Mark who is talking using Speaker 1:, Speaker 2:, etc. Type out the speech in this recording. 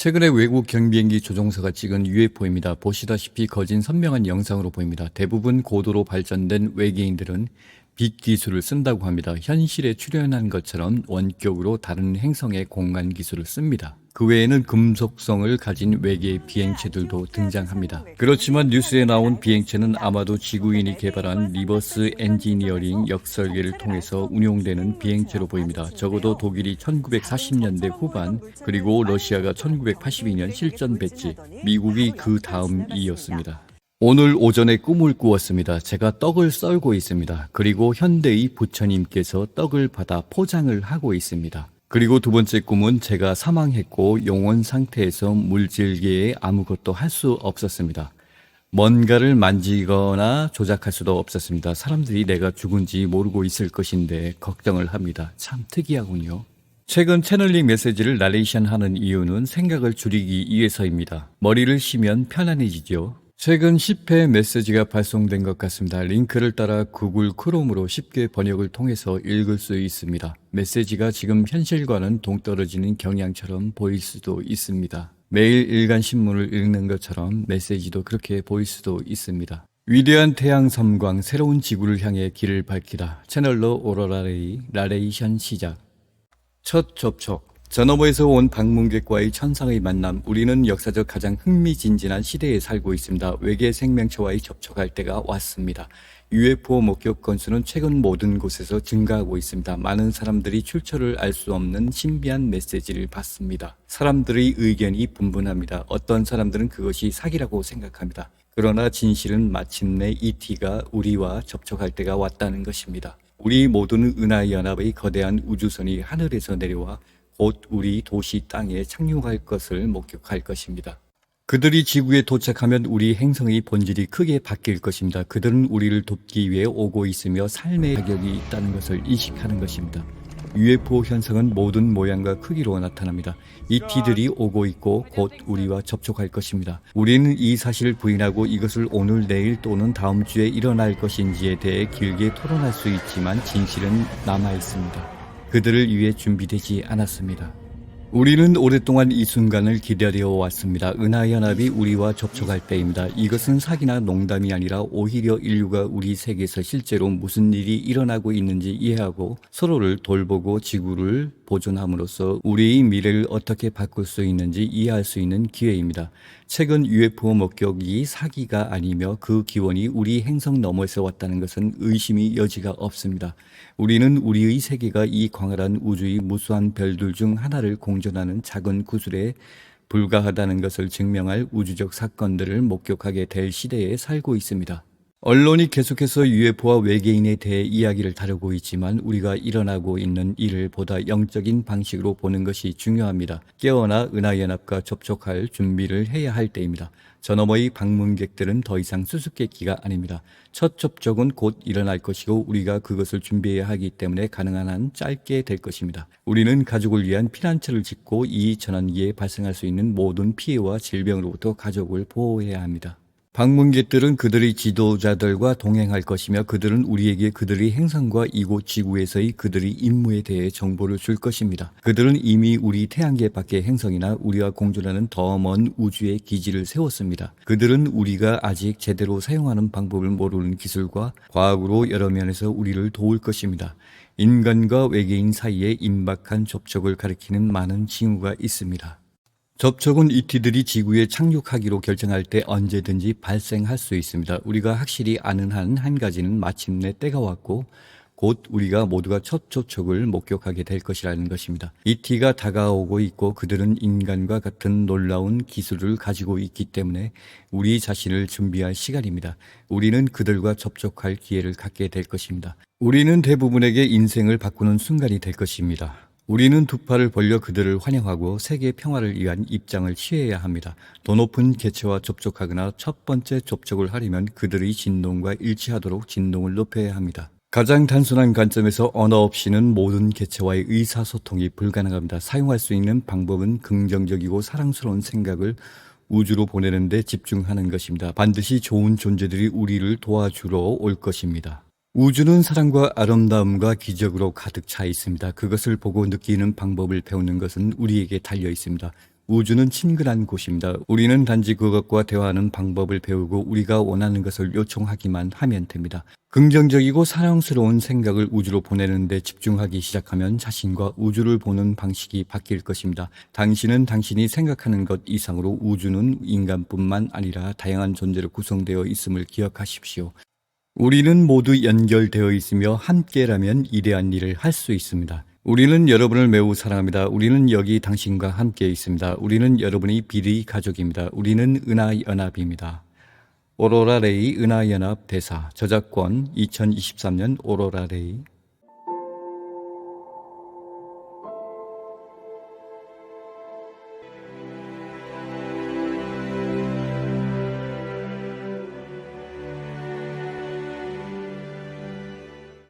Speaker 1: 최근에 외국 경비행기 조종사가 찍은 UFO입니다. 보시다시피 거진 선명한 영상으로 보입니다. 대부분 고도로 발전된 외계인들은 빛 기술을 쓴다고 합니다. 현실에 출현한 것처럼 원격으로 다른 행성의 공간 기술을 씁니다. 그 외에는 금속성을 가진 외계 비행체들도 등장합니다. 그렇지만 뉴스에 나온 비행체는 아마도 지구인이 개발한 리버스 엔지니어링 역설계를 통해서 운용되는 비행체로 보입니다. 적어도 독일이 1940년대 후반 그리고 러시아가 1982년 실전 배치, 미국이 그 다음이었습니다. 오늘 오전에 꿈을 꾸었습니다. 제가 떡을 썰고 있습니다. 그리고 현대의 부처님께서 떡을 받아 포장을 하고 있습니다. 그리고 두 번째 꿈은 제가 사망했고 영원 상태에서 물질계에 아무것도 할 수 없었습니다. 뭔가를 만지거나 조작할 수도 없었습니다. 사람들이 내가 죽은지 모르고 있을 것인데 걱정을 합니다. 참 특이하군요. 최근 채널링 메시지를 나레이션 하는 이유는 생각을 줄이기 위해서입니다. 머리를 쉬면 편안해지죠. 최근 10회 메시지가 발송된 것 같습니다. 링크를 따라 구글 크롬으로 쉽게 번역을 통해서 읽을 수 있습니다. 메시지가 지금 현실과는 동떨어지는 경향처럼 보일 수도 있습니다. 매일 일간 신문을 읽는 것처럼 메시지도 그렇게 보일 수도 있습니다. 위대한 태양 섬광 새로운 지구를 향해 길을 밝히다. 채널러 오로라레이 라레이션 시작. 첫 접촉. 저 너머에서 온 방문객과의 천상의 만남. 우리는 역사적 가장 흥미진진한 시대에 살고 있습니다. 외계 생명체와의 접촉할 때가 왔습니다. UFO 목격 건수는 최근 모든 곳에서 증가하고 있습니다. 많은 사람들이 출처를 알 수 없는 신비한 메시지를 받습니다. 사람들의 의견이 분분합니다. 어떤 사람들은 그것이 사기라고 생각합니다. 그러나 진실은 마침내 ET가 우리와 접촉할 때가 왔다는 것입니다. 우리 모두는 은하연합의 거대한 우주선이 하늘에서 내려와 곧 우리 도시 땅에 착륙할 것을 목격할 것입니다. 그들이 지구에 도착하면 우리 행성의 본질이 크게 바뀔 것입니다. 그들은 우리를 돕기 위해 오고 있으며 삶의 자격이 있다는 것을 인식하는 것입니다. UFO 현상은 모든 모양과 크기로 나타납니다. ET들이 오고 있고 곧 우리와 접촉할 것입니다. 우리는 이 사실을 부인하고 이것을 오늘 내일 또는 다음 주에 일어날 것인지에 대해 길게 토론할 수 있지만 진실은 남아 있습니다. 그들을 위해 준비되지 않았습니다. 우리는 오랫동안 이 순간을 기다려 왔습니다. 은하연합이 우리와 접촉할 때입니다. 이것은 사기나 농담이 아니라 오히려 인류가 우리 세계에서 실제로 무슨 일이 일어나고 있는지 이해하고 서로를 돌보고 지구를 보존함으로써 우리의 미래를 어떻게 바꿀 수 있는지 이해할 수 있는 기회입니다. 최근 UFO 목격이 사기가 아니며 그 기원이 우리 행성 너머에서 왔다는 것은 의심이 여지가 없습니다. 우리는 우리의 세계가 이 광활한 우주의 무수한 별들 중 하나를 공존하는 작은 구슬에 불과하다는 것을 증명할 우주적 사건들을 목격하게 될 시대에 살고 있습니다. 언론이 계속해서 UFO와 외계인에 대해 이야기를 다루고 있지만 우리가 일어나고 있는 일을 보다 영적인 방식으로 보는 것이 중요합니다. 깨어나 은하연합과 접촉할 준비를 해야 할 때입니다. 저 너머의 방문객들은 더 이상 수수께끼가 아닙니다. 첫 접촉은 곧 일어날 것이고 우리가 그것을 준비해야 하기 때문에 가능한 한 짧게 될 것입니다. 우리는 가족을 위한 피난처를 짓고 이 전환기에 발생할 수 있는 모든 피해와 질병으로부터 가족을 보호해야 합니다. 방문객들은 그들의 지도자들과 동행할 것이며 그들은 우리에게 그들의 행성과 이곳 지구에서의 그들의 임무에 대해 정보를 줄 것입니다. 그들은 이미 우리 태양계 밖의 행성이나 우리와 공존하는 더 먼 우주에 기지를 세웠습니다. 그들은 우리가 아직 제대로 사용하는 방법을 모르는 기술과 과학으로 여러 면에서 우리를 도울 것입니다. 인간과 외계인 사이에 임박한 접촉을 가리키는 많은 징후가 있습니다. 접촉은 ET들이 지구에 착륙하기로 결정할 때 언제든지 발생할 수 있습니다. 우리가 확실히 아는 한 한 가지는 마침내 때가 왔고 곧 우리가 모두가 첫 접촉을 목격하게 될 것이라는 것입니다. ET가 다가오고 있고 그들은 인간과 같은 놀라운 기술을 가지고 있기 때문에 우리 자신을 준비할 시간입니다. 우리는 그들과 접촉할 기회를 갖게 될 것입니다. 우리는 대부분에게 인생을 바꾸는 순간이 될 것입니다. 우리는 두 팔을 벌려 그들을 환영하고 세계 평화를 위한 입장을 취해야 합니다. 더 높은 개체와 접촉하거나 첫 번째 접촉을 하려면 그들의 진동과 일치하도록 진동을 높여야 합니다. 가장 단순한 관점에서 언어 없이는 모든 개체와의 의사소통이 불가능합니다. 사용할 수 있는 방법은 긍정적이고 사랑스러운 생각을 우주로 보내는데 집중하는 것입니다. 반드시 좋은 존재들이 우리를 도와주러 올 것입니다. 우주는 사랑과 아름다움과 기적으로 가득 차 있습니다. 그것을 보고 느끼는 방법을 배우는 것은 우리에게 달려 있습니다. 우주는 친근한 곳입니다. 우리는 단지 그것과 대화하는 방법을 배우고 우리가 원하는 것을 요청하기만 하면 됩니다. 긍정적이고 사랑스러운 생각을 우주로 보내는데 집중하기 시작하면 자신과 우주를 보는 방식이 바뀔 것입니다. 당신은 당신이 생각하는 것 이상으로 우주는 인간뿐만 아니라 다양한 존재로 구성되어 있음을 기억하십시오. 우리는 모두 연결되어 있으며 함께라면 이대한 일을 할 수 있습니다. 우리는 여러분을 매우 사랑합니다. 우리는 여기 당신과 함께 있습니다. 우리는 여러분이 비리 가족입니다. 우리는 은하연합입니다. 오로라 레이 은하연합 대사 저작권 2023년 오로라 레이